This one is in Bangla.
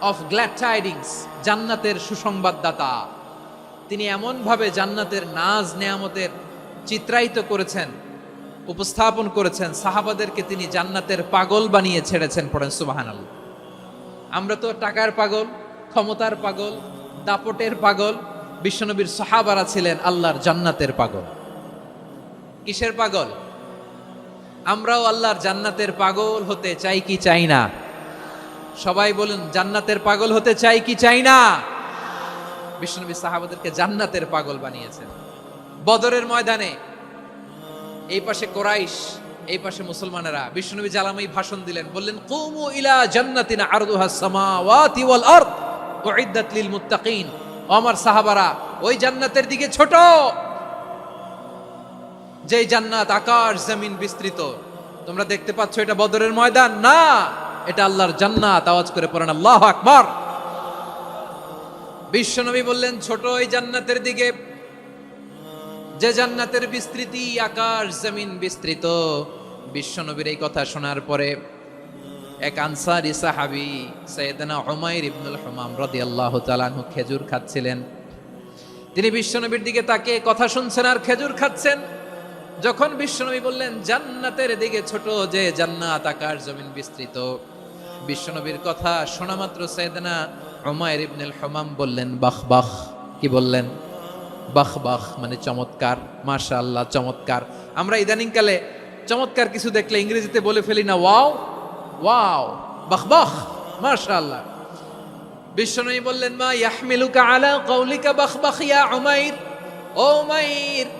অফ গ্ল্যাড টাইডিংস জান্নাতের সুসংবাদদাতা। তিনি এমনভাবে জান্নাতের নাজ নেয়ামতের চিত্রায়িত করেছেন, উপস্থাপন করেছেন, সাহাবাদেরকে তিনি জান্নাতের পাগল বানিয়ে ছেড়েছেন পড়েন সুবাহানাল আমরা তো টাকার পাগল, ক্ষমতার পাগল, দাপটের পাগল, বিশ্বনবীর সাহাবারা ছিলেন আল্লাহর জান্নাতের পাগল। কিসের পাগল? আমরাও আল্লাহর জান্নাতের পাগল হতে চাই কি চাই না? সবাই বলুন, জান্নাতের পাগল হতে চাই কি চাই না? বিষ্ণুনবী সাহাবাদেরকে জান্নাতের পাগল বানিয়েছেন। বদরের ময়দানে, এই পাশে কোরাইশ, এই পাশে মুসলমানেরা বিষ্ণুনবী জালামাই ভাষণ দিলেন, বললেন, কুমু ইলা জান্নাতিনা আরদুহা সামাওয়াতি ওয়াল আরদ, উইদ্দাত লিল মুত্তাকিন। আমার সাহাবারা, ওই জান্নাতের দিকে ছোট। যেই জান্নাত আকাশ, জমিন বিস্তৃত। তোমরা দেখতে পাচ্ছ এটা বদরের ময়দান, না। এটা আল্লাহর জান্নাত। আওয়াজ করে পড়েন, আল্লাহ আকবার। বিশ্বনবী বললেন, ছোট ওই জান্নাতের দিকে। যে জান্নাতের বিস্তৃতি আকাশ জমিন বিস্তৃত। বিশ্বনবীর এই কথা শোনার পরে এক আনসারি সাহাবি সৈয়দনা হুমায়ুর ইবনুল হুমাম রাদিয়াল্লাহু তাআলা আনহু খেজুর খাচ্ছিলেন। তিনি বিশ্বনবীর দিকে তাকে কথা শুনছেন আর খেজুর খাচ্ছেন। যখন বিশ্বনবী বললেন, জান্নাতের দিকে ছোট যে জান্নাত আকার জমিন বিস্তৃত। বিশ্বনবীর কথা শোনা মাত্র সৈয়দনা হুমায়ুর ইবনুল হুমাম বললেন, বাহ বাহ। কি বললেন? বাহ বাহ মানে চমৎকার। মাশা আল্লাহ চমৎকার। আমরা ইদানিংকালে চমৎকার কিছু দেখলে ইংরেজিতে বলে ফেলি না, ওয়াও ওয়াও, বাহ বাহ। মাশা আল্লাহ বিশ্বনবী বললেন, মা ইয়াহমিলুকা আলা কওলিকা বাহ বাহ ইয়া উমাইর? ও উমাইর